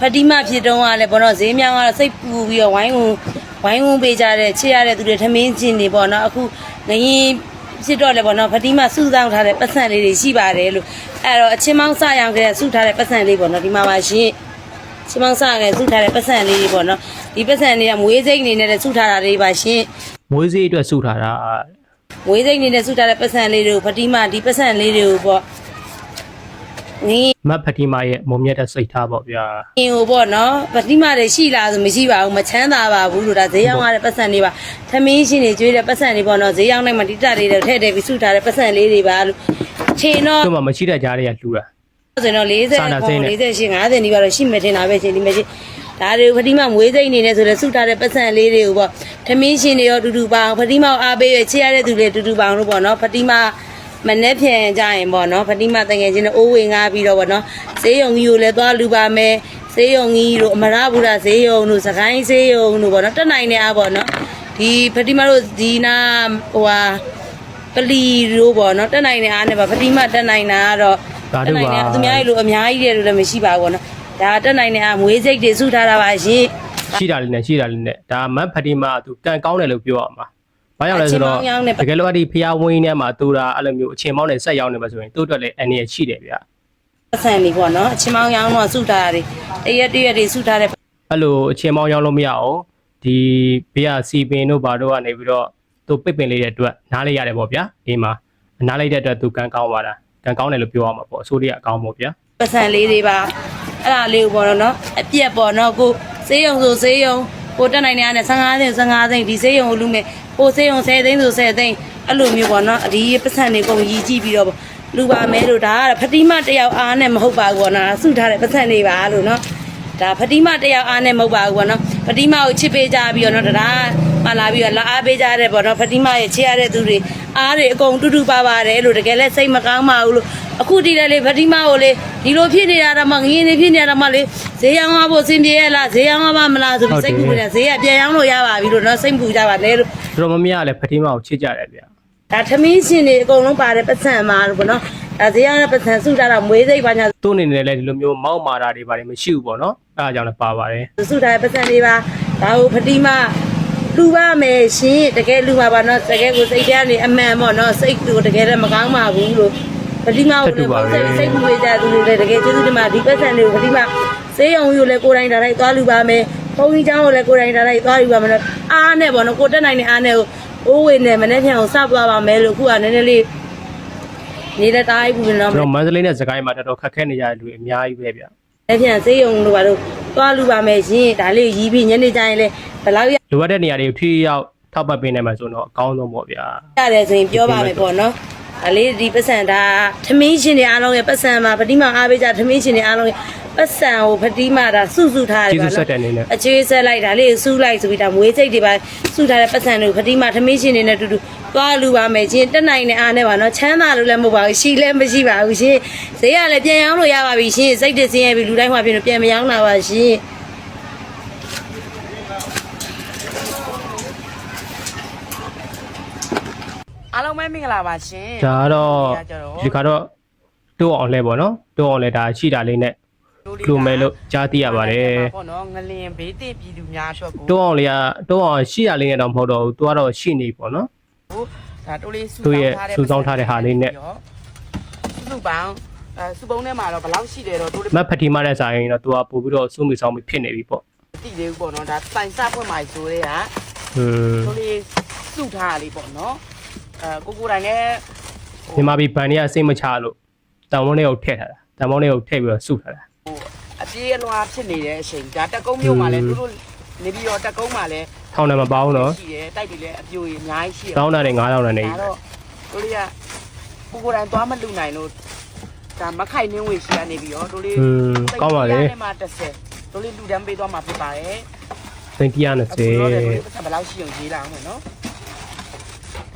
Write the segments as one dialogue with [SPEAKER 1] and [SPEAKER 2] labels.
[SPEAKER 1] ဖတိမဖြစ်တော့ကလည်းဘောနော်ဈေးမြောင်းကတော့စိတ်ပူပြီးတော့ဝိုင်းဝင်ဝိုင်းဝင်ပေးကြတဲ့ချစ်ရတဲ့သူတွေထမင်းချင်းတွေပေါ့နော်အခုငရင်ဖြစ်တော့လေပေါ့နော်ဖတိမစုဆောင်းထားတဲ့ပတ်စံလေးတွေရှိပါတယ်လို့အဲ့တော့အချင်းမောင်းစရောင်ကလေးစုထားတဲ့ပတ်စံလေးပေါ့နော်ဒီမှာပါရှင်ချင်းမောင်းစကလေးစုထားတဲ့ပတ်စံလေးတွေပေါ့နော်ဒီပတ်စံလေးကမွေးစိတ်အနေနဲ့လည်းစုထားတာလေးပါရှင်
[SPEAKER 2] မွေးစေးအတွက်စုထားတာ
[SPEAKER 1] ဝေးစိတ်နေတဲ့စုထားတဲ့ပတ်စံလေးတွေကိုဖတိမဒီပတ်စံလေးတွေကိုပေါ့ ငင်း
[SPEAKER 2] မတ်ဖတီမာရဲ့မုံမြတ်တဲ့စိတ်ထားပေါ့ဗျာ
[SPEAKER 1] င်ကိုပေါ့နော်ပတိမတွေရှိလားဆိုမရှိပါဘူးမချမ်းသာပါဘူးလို့ဒါဈေးရောက်ရတဲ့ပတ်စံလေးပါသမင်းရှင်တွေကျွေးတဲ့ပတ်စံလေးပေါ့နော်ဈေးရောက်နိုင်မှတိတလေးတွေထည့်ထည့်ပြီးစုထားတဲ့ပတ်စံလေးတွေပါလို့ချိန်တော့
[SPEAKER 2] သူ့မှာမရှိတဲ့ကြားတွေကလှူတာ
[SPEAKER 1] ဆိုရင်တော့40
[SPEAKER 2] စာနာစိမ့်နဲ့
[SPEAKER 1] 48 50နီးပါတော့ရှိမှထင်တာပဲချိန်ဒီမဲ့ချင်းဒါတွေဖတိမမွေးစိတ်အနေနဲ့ဆိုလဲစုထားတဲ့ပတ်စံလေးတွေကိုပေါ့သမင်းရှင်တွေရောတူတူပါအောင်ဖတိမကိုအားပေးရချစ်ရတဲ့သူတွေတူတူပါအောင်လို့ပေါ့နော်ဖတိမ မနေ့ပြန်ကြရင်ပေါ့နော်ဖတိမတငယ်ချင်းတို့အိုးဝင်ငါပြီးတော့ပေါ့နော်ဈေးရုံကြီးကိုလည်းသွားလူပါမယ်ဈေးရုံကြီးတို့အမရဘူးလားဈေးရုံတို့စကိုင်းဈေးရုံတို့ပေါ့နော်တက်နိုင်နေအားပေါ့နော်ဒီဖတိမတို့ဒီနာဟိုဟာပလီတို့ပေါ့နော်တက်နိုင်နေအားနဲ့ပါဖတိမတက်နိုင်တာကတော့
[SPEAKER 2] ဒါတို့ပါ
[SPEAKER 1] သူများကြီးလို့အများကြီးတယ်လို့လည်းမရှိပါဘူးပေါ့နော်ဒါတက်နိုင်နေအားမွေးစိတ်တွေစုထားတာပါရှင်
[SPEAKER 2] ရှိတာလေးနဲ့ရှိတာလေးနဲ့ဒါမတ်ဖတီမာကသူကံကောင်းတယ်လို့ပြောရမှာ ဘာကြောင့်လဲဆိုတော့
[SPEAKER 1] အချင်းမောင်းရောင်းနဲ့
[SPEAKER 2] တကယ်လို့အဒီဖျားဝင်းထဲမှာတူတာအဲ့လိုမျိုးအချင်းမောင်းနဲ့ဆက်ရောက်နေမှာဆိုရင်သူ့အတွက်လည်းအနေရရှိတယ်ဗျာ
[SPEAKER 1] ပတ်စံနေပေါ့နော်အချင်းမောင်းရောင်းတော့စုထားတာတွေတရက်တရက်တွေစုထားတဲ့
[SPEAKER 2] အဲ့လိုအချင်းမောင်းရောက်လို့မရအောင်ဒီဘေးကစီပင်တို့ဘာတို့ကနေပြီးတော့သူပစ်ပင်လေးတဲ့အတွက်နားလိုက်ရတယ်ပေါ့ဗျာဒီမှာနားလိုက်တဲ့အတွက်သူကံကောင်းပါလားကံကောင်းတယ်လို့ပြောရမှာပေါ့အဆိုးလေးကအကောင်းပေါ့ဗျာ
[SPEAKER 1] ပတ်စံလေးတွေပါအဲ့ဒါလေးကိုပေါ့နော်အပြက်ပေါ့နော်ကိုစေးရုံဆိုစေးရုံကိုတက်နိုင်နေရတဲ့15သိန်း15သိန်းဒီစေးရုံကိုလူမဲ့ ကိုစေးရုံ10သိန်းဆို10သိန်းအဲ့လိုမျိုးပေါ့နော်ဒီပတ်စံတွေကုန်ရည်ကြည့်ပြီးတော့လူပါမဲလို့ဒါကဖတိမတယောက်အားနဲ့မဟုတ်ပါဘူးပေါ့နော်စုထားတဲ့ပတ်စံတွေပါလို့နော်ဒါဖတိမတယောက်အားနဲ့မဟုတ်ပါဘူးပေါ့နော်ဖတိမကိုချစ်ပေးကြပြီးတော့နော်တရားမှလာပြီးတော့လာအားပေးကြတဲ့ပေါ့နော်ဖတိမရဲ့ချစ်ရတဲ့သူတွေအားတွေအကုန်တူတူပါပါတယ်လို့တကယ်လဲစိတ်မကောင်းပါဘူးလို့ အခုတည်းလည်းလေဖတိမကိုလေဒီလိုဖြစ်နေတာတော့မှငင်းနေဖြစ်နေတာတော့မှလေဈေးရောင်းသွားဖို့အဆင်ပြေရဲ့လားဈေးရောင်းသွားမှမလားဆိုပြီးစိတ်ပူနေတာဈေးကပြန်ရောင်းလို့ရပါပြီလို့နော်စိတ်ပူကြပါလေလို့
[SPEAKER 2] တော်တော်များများလည်းဖတီမာကိုချစ်ကြတယ်ဗျာ
[SPEAKER 1] ဒါသမင်းရှင်တွေအကုန်လုံးပါတယ်ပတ်စံမှာလို့ပေါ့နော်ဒါဈေးရောင်းတဲ့ပတ်စံစုကြတာမွေးစိတ်ပါညာ
[SPEAKER 2] သူ့အနေနဲ့လည်းဒီလိုမျိုးမောက်မာတာတွေပါတယ်မရှိဘူးပေါ့နော်အဲအကြောင်းလည်းပါပါတယ်
[SPEAKER 1] စုထားတဲ့ပတ်စံလေးပါဒါကိုဖတိမလူပါမယ်ရှင်တကယ်လူပါပါနော်တကယ်ကိုစိတ်ထဲကနေအမှန်ပေါ့နော်စိတ်ကိုတကယ်လည်းမကောင်းပါဘူးလို့ ဖတိမကိုလည်းပုံစံစိတ်ကူပေးကြသူတွေလည်းတကယ်ကျေးဇူးတင်ပါဒီပတ်စံလေးကိုဖတိမစေးရုံယူလည်းကိုယ်တိုင်ဒါလိုက်သွားလူပါမယ်ဘုံကြီးเจ้าကိုလည်းကိုယ်တိုင်ဒါလိုက်သွားလူပါမယ်နော်အားနဲ့ပေါ့နော်ကိုတက်နိုင်တဲ့အားနဲ့ကိုအိုးဝေနဲ့မနေ့ပြန်ကိုစသွားပါမယ်လို့ခုကနည်းနည်းလေးနေတဲ့တိုင်းဘူးနော်
[SPEAKER 2] ကျွန်တော်မန္တလေးနဲ့စကိုင်းမှာတော်တော်ခက်ခဲနေကြတဲ့လူတွေအများကြီးပဲဗျာ
[SPEAKER 1] လက်ပြန်စေးရုံလို့ပါလို့သွားလူပါမယ်ရှင်ဒါလေးရီးပြီးညနေကျရင်လည်းဘယ်လောက်ရ
[SPEAKER 2] လိုအပ်တဲ့နေရာတွေကိုထိရောက်ထောက်ပံ့ပေးနိုင်မှာဆိုတော့အကောင်းဆုံးပေါ့ဗျာ
[SPEAKER 1] ရတယ်ဆိုရင်ပြောပါမယ်ပေါ့နော် ဒါလေးဒီပတ်စံဒါထမင်းရှင်တွေအားလုံးရဲ့ပတ်စံမှာဖတိမအားပေးကြထမင်းရှင်တွေအားလုံးရဲ့ပတ်စံကိုဖတိမဒါစုစုထားတယ်
[SPEAKER 2] ကျေး
[SPEAKER 1] ပါ
[SPEAKER 2] ဇူးဆက်
[SPEAKER 1] နော်
[SPEAKER 2] တဲ့အနေနဲ့
[SPEAKER 1] အခြေဆက်လိုက်ဒါလေးစူးလိုက်ဆိုပြီးဒါမွေးစိတ်တွေပါစုထားတဲ့ပတ်စံတွေကိုဖတိမထမင်းရှင်တွေနဲ့အတူတူသွားလူပါမယ်ချင်းတက်နိုင်တဲ့အားနဲ့ပါနော်ချမ်းသာလို့လည်းမဟုတ်ပါဘူးရှိလည်းမရှိပါဘူးရှင်ဈေးကလည်းပြန်ရောင်းလို့ရပါပြီရှင်စိတ်တစင်းရပြီလူတိုင်းမှာဖြစ်လို့ပြန်မရောင်းတာပါရှင်
[SPEAKER 3] အားလုံးပဲမင်္ဂလာပါရှင်
[SPEAKER 2] ဒါကတော့
[SPEAKER 3] ကြတော့
[SPEAKER 2] ဒီကတော့တိုးအောင်လဲပေါ့နော်တိုးအောင်လဲဒါရှိတာလေးနဲ့လူမဲလို့ကြားသိရပါတယ်
[SPEAKER 3] ပေါ့နော်ငလင်ဘေးတင်ပြည်သူများရှော့ကို
[SPEAKER 2] တိုးအောင်လေးကတိုးအောင်ရှိရလေးနဲ့တော့မဟုတ်တော့ဘူးသူကတော့ရှိနေပေါ့နော်
[SPEAKER 3] ဒါတိုးလေးစု
[SPEAKER 2] သူ့ရဲ့စုဆောင်းထားတဲ့ဟာလေးနဲ့
[SPEAKER 3] စုပေါင်းအဲစုပုံးထဲမှာတော့ဘယ်လောက်ရှိတယ်တော့တိုးလေး
[SPEAKER 2] မတ်ဖတီမာတဲ့ဆိုင်ရင်တော့သူကပို့ပြီးတော့စုမိဆောင်ပြီးဖြစ်နေပြီပေါ့
[SPEAKER 3] မသိသေးဘူးပေါ့နော်ဒါတိုင်စဖွင့်မှဆိုတဲ့ဟာ
[SPEAKER 2] ဟွန်း
[SPEAKER 3] တိုးလေးစုထားတာလေးပေါ့နော် အဲကိုကိုတိုင်လည်း
[SPEAKER 2] မြန်မာပြည်ဘန်တွေကစိတ်မချလို့တန်ဝန်းတွေကိုထည့်ထားတာတန်ဝန်းတွေကိုထည့်ပြီးတော့စုထားတာ
[SPEAKER 3] ဟိုအပြေးအလွှာဖြစ်နေတဲ့အချိန်ဒါတက်ကုန်းမြို့မှာလည်းတို့တို့နေပြီးတော့တက်ကုန်းမှာလည်း
[SPEAKER 2] ထောင်းတယ်မပေါင်းတော့
[SPEAKER 3] ရှိတယ်တိုက်တွေလည်းအပြိုကြီးအများကြီးရှိတယ်
[SPEAKER 2] တောင်းတာတွေ9000နဲ့နေ
[SPEAKER 3] ဒါတော့တို့လေးကကိုကိုတိုင်သွားမလူနိုင်လို့ဒါမခိုင်နှင်းဝေရှိရနေပြီးတော့တို့လေး
[SPEAKER 2] ဟွန်းကောင်းပါလေ
[SPEAKER 3] နဲ့မှ30တို့လေးလူတန်းပေးသွားမှာဖြစ်ပါတယ်
[SPEAKER 2] သိန်း120
[SPEAKER 3] အခုတော့လည်းတို့လေးပတ်စံဘယ်လောက်ရှိအောင်ရေးလာအောင်မယ်နော်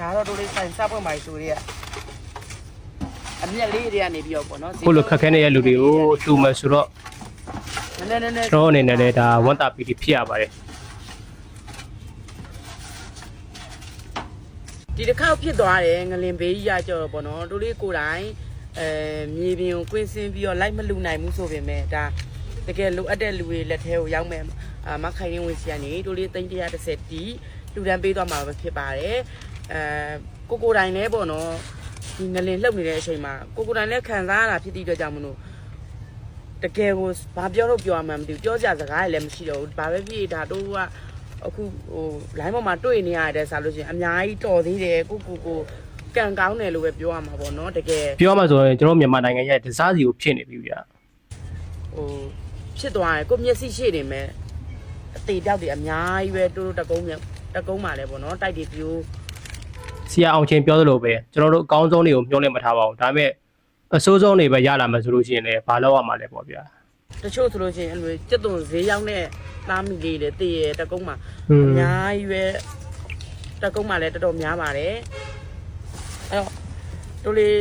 [SPEAKER 3] ဒါတော့တို့လေးဆိုင်စပွင့်ပါဆိုရဲအမြက်လေးတွေကနေပြီးတော့ပေါ့နော်
[SPEAKER 2] ခုလိုခက်ခဲနေတဲ့လူတွေကိုလှူမယ်ဆိုတော့
[SPEAKER 3] နည်းနည်းနည်းနည်း
[SPEAKER 2] ကျွန်တော်အနေနဲ့လည်းဒါဝန်တာပီတီဖြစ်ရပါတယ်
[SPEAKER 3] ဒီတစ်ခေါက်ဖြစ်သွားတယ်ငလင်ဘေးကြီးရကြော်ပေါ့နော်တို့လေးကိုယ်တိုင်အဲမြေပြင်ကိုကွင်းစင်းပြီးတော့လိုက်မလူနိုင်ဘူးဆိုပေမဲ့ဒါတတကယ်လိုအပ်တဲ့လူတွေလက်ထဲကိုရောက်မယ်အာမခိုင်ရင်ဝင်စီကနေတို့လေး330တီလူတန်းပေးသွားမှာပဲဖြစ်ပါတယ် အဲကိုကိုတိုင်လည်းပေါ့နော်ဒီငလင်လှုပ်နေတဲ့အချိန်မှာကိုကိုတိုင်လည်းခံစားရတာဖြစ်တဲ့အတွက်ကြောင့်မလို့တကယ်ကိုဘာပြောလို့ပြောရမှန်းမသိဘူးပြောကြစကားလည်းမရှိတော့ဘူးဘာပဲဖြစ်ဒါတို့ကအခုဟို line ပေါ်မှာတွေ့နေရတဲ့ဆိုလို့ရှိရင်အများကြီးတော်သေးတယ်ကိုကိုကိုကံကောင်းတယ်လို့ပဲပြောရမှာပေါ့နော်တကယ်
[SPEAKER 2] ပြောမှဆိုရင်ကျွန်တော်မြန်မာနိုင်ငံရဲ့ဒီစားစီကိုဖြစ်နေပြီဗျာ
[SPEAKER 3] ဟိုဖြစ်သွားရင်ကိုမျက်စိရှိနေမယ်အသေးပြောက်တွေအများကြီးပဲတိုးတိုးတကုံးမြတကုံးပါလဲပေါ့နော်တိုက်တွေပြိုး
[SPEAKER 2] ဆရာအောင်ချင်းပြောသလိုပဲကျွန်တော်တို့အကောင်းဆုံးတွေကိုမျှော်လင့်မထားပါဘူးဒါပေမဲ့အဆိုးဆုံးတွေပဲရလာမှာဆိုလို့ရှိရင်လည်းဘာလို့ရမှာလဲပေါ့ဗျာ
[SPEAKER 3] တချို့ဆိုလို့ရှိရင်အဲ့လိုစက်သွန်ဈေးရောက်တဲ့သားမိလေးတွေတည်ရတကုံးမှာ
[SPEAKER 2] อื
[SPEAKER 3] အ
[SPEAKER 2] ม
[SPEAKER 3] များကြီးပဲတကုံးမှာလည်းတော်တော်များပါတယ်အဲ့တော့တို့လေး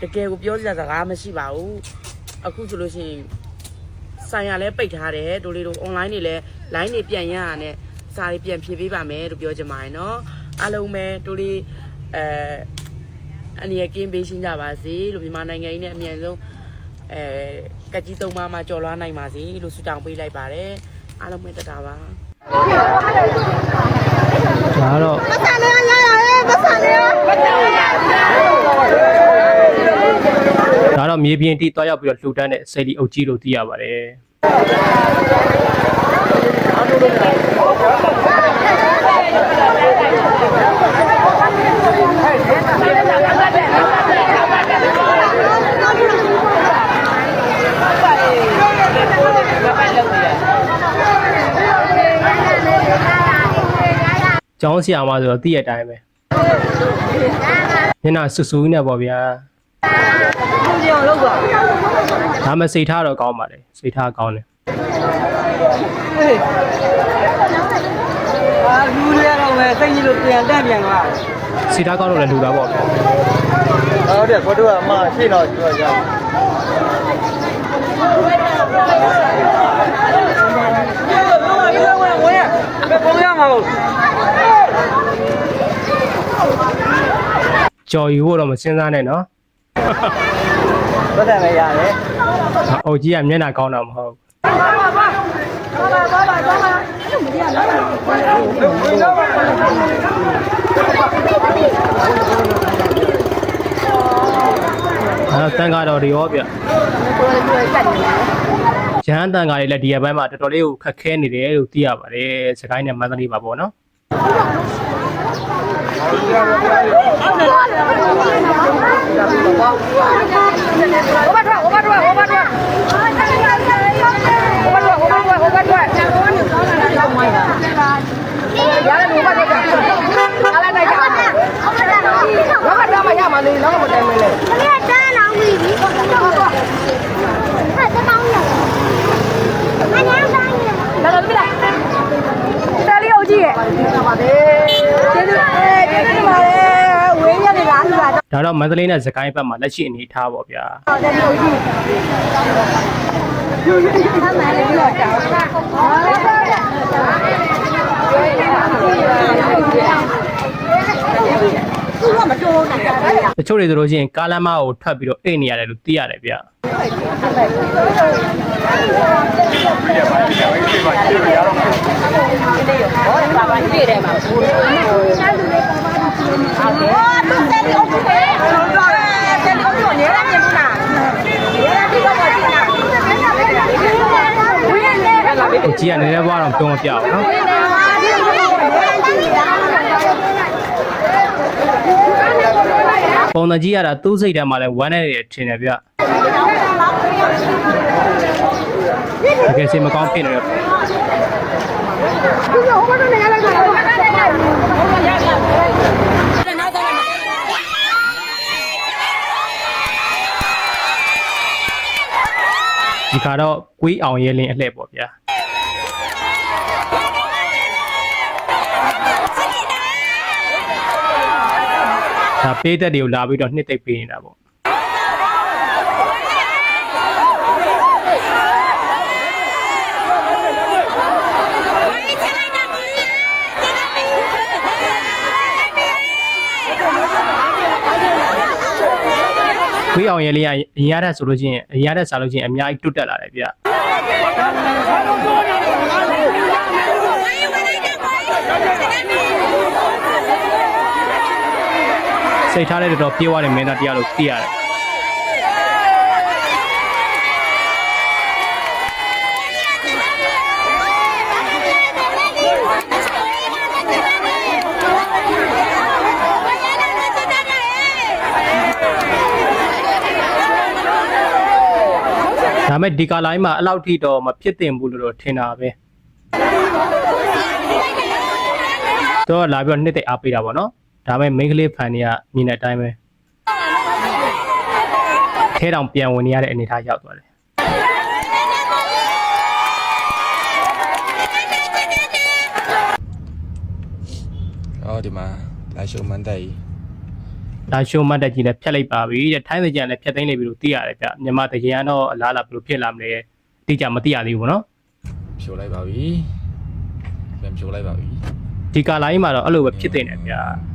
[SPEAKER 3] တကယ်ကိုပြောစရာစကားမရှိပါဘူးအခုဆိုလို့ရှိရင်ဆိုင်ရလဲပိတ်ထားတယ်တို့လေးတို့ online တွေလဲ line တွေပြန်ရရနဲ့စာတွေပြန်ဖြည့်ပေးပါမယ်လို့ပြောချင်ပါတယ်เนาะ အားလုံးပဲတို့လေးအဲအနေရကင်းပေးရှင်းကြပါစေလို့မြန်မာနိုင်ငံကြီးနဲ့အမြန်ဆုံးအဲကကြီးသုံးပါးမှာကြော်လွှားနိုင်ပါစေလို့ဆုတောင်းပေးလိုက်ပါတယ်အားလုံးပဲတတာပါ
[SPEAKER 2] ဒါတော့
[SPEAKER 4] ပတ်စံလေးရရရဲ့ပတ်စံလေးရ
[SPEAKER 2] ဒါတော့မြေပြင်တိတွားရောက်ပြီးတော့လှူဒန်းတဲ့ဆယ်လီအုပ်ကြီးလို့သိရပါတယ် ကျောင်းဆရာမဆိုတော့သိရတဲ့အတိုင်းပဲညနာဆူဆူနေပေါ့ဗျာဒါမှစိတ်ထားတော့ကောင်းပါလေစိတ်ထားကောင်းတယ်
[SPEAKER 5] အာလူတွေကတော့ပဲစိတ်ကြီးလို့ပြန်တက်ပြန်သွား
[SPEAKER 2] စိတ်ထားကောင်းတော့လည်းလူတာပေါ့ဗျာ
[SPEAKER 5] ဟုတ်တယ်ကိုတို့ကအမရှေ့တော့ပြောကြတယ်ဝင်ဝင်ဘယ်ပုံရမှာလို့
[SPEAKER 2] ကြော်ယူဖို့တော့မစဉ်းစားနဲ့နော်
[SPEAKER 5] ပတ်တယ်လည်းရတယ်
[SPEAKER 2] အုပ်ကြီးကမျက်နှာကောင်းတာမဟုတ်အဲတန်ကားတော်တွေရောဗျရဟန်းတန်ကားတွေလည်းဒီရက်ပိုင်းမှာတော်တော်လေးကိုခက်ခဲနေတယ်လို့သိရပါတယ်စကိုင်းနဲ့မန္တလေးပါပေါ့နော်
[SPEAKER 4] আপনারা
[SPEAKER 2] ဒါတော့မန္တလေးနဲ့စကိုင်းဘက်မှာလက်ရှိအနေထားပေါ့ဗျာ
[SPEAKER 4] တယ်လီအိုကြီးအမှန်လေးတော့တောင်းပါသူကမတော်ဘူးတာရ
[SPEAKER 2] တချို့တွေဆိုလို့ရှိရင်ကားလမ်းမကိုထွက်ပြီးတော့အိတ်နေရတယ်လို့သိရတယ်ဗျအုပ်ကြီး ကလည်းလည်းဘွားတော့ပြုံးမပြဘူးနော်ပုံစံကြီးရတာသူ့စိတ်ထဲမှာလည်းဝမ်းနေတယ်ထင်တယ်ဗျတကယ်စိတ်မကောင်းဖြစ်နေတော့ဒီခါတော့ကွေးအောင်ရဲလင်းအလှည့်ပေါ့ဗျာ ဒါပေးသက်တွေကိုလာပြီးတော့နှစ်သိပ်ပေးနေတာပေါ့ကွေးခွေးအောင်ရဲလေးကအရင်ရတဲ့ဆိုလို့ချင်းအရင်ရတဲ့စားလို့ချင်းအများကြီးတွတ်တက်လာတယ်ဗျ စိတ်ထားတဲ့တော်တော်ပြေးသွားတဲ့မင်းသားတရားလို့သိရတယ်ဒါမဲ့ဒီကာလိုင်းမှာအဲ့လောက်ထိတော့မဖြစ်တင်ဘူးလို့တော့ထင်တာပဲတော့လာပြီးတော့နှစ်သိပ်အားပေးတာပေါ့နော် ဒါမဲ့မိန်းကလေးဖန်တွေကမြင်တဲ့အတိုင်းပဲထဲတောင်ပြန်ဝင်နေရတဲ့အနေအထားရောက်သွားတယ်
[SPEAKER 6] ဟောဒီမှာလာရှုံမန်တက်ကြီး
[SPEAKER 2] ဒါရှိုးမတ်တက်ကြီးလည်းဖြတ်လိုက်ပါပြီတဲ့ထိုင်းစကြံလည်းဖြတ်သိမ်းလိုက်ပြီလို့သိရတယ်ဗျမြန်မာတကယ်ကတော့အလားအလာဘယ်လိုဖြစ်လာမလဲအတိအကျမသိရသေးဘူးပေါ့နော်
[SPEAKER 6] ဖြိုလိုက်ပါပြီပြန်ဖြိုလိုက်ပါပြီ
[SPEAKER 2] ဒီကာလိုင်းမှာတော့အဲ့လိုပဲဖြစ်တင်တယ်ဗျ
[SPEAKER 6] ဘာညာတော့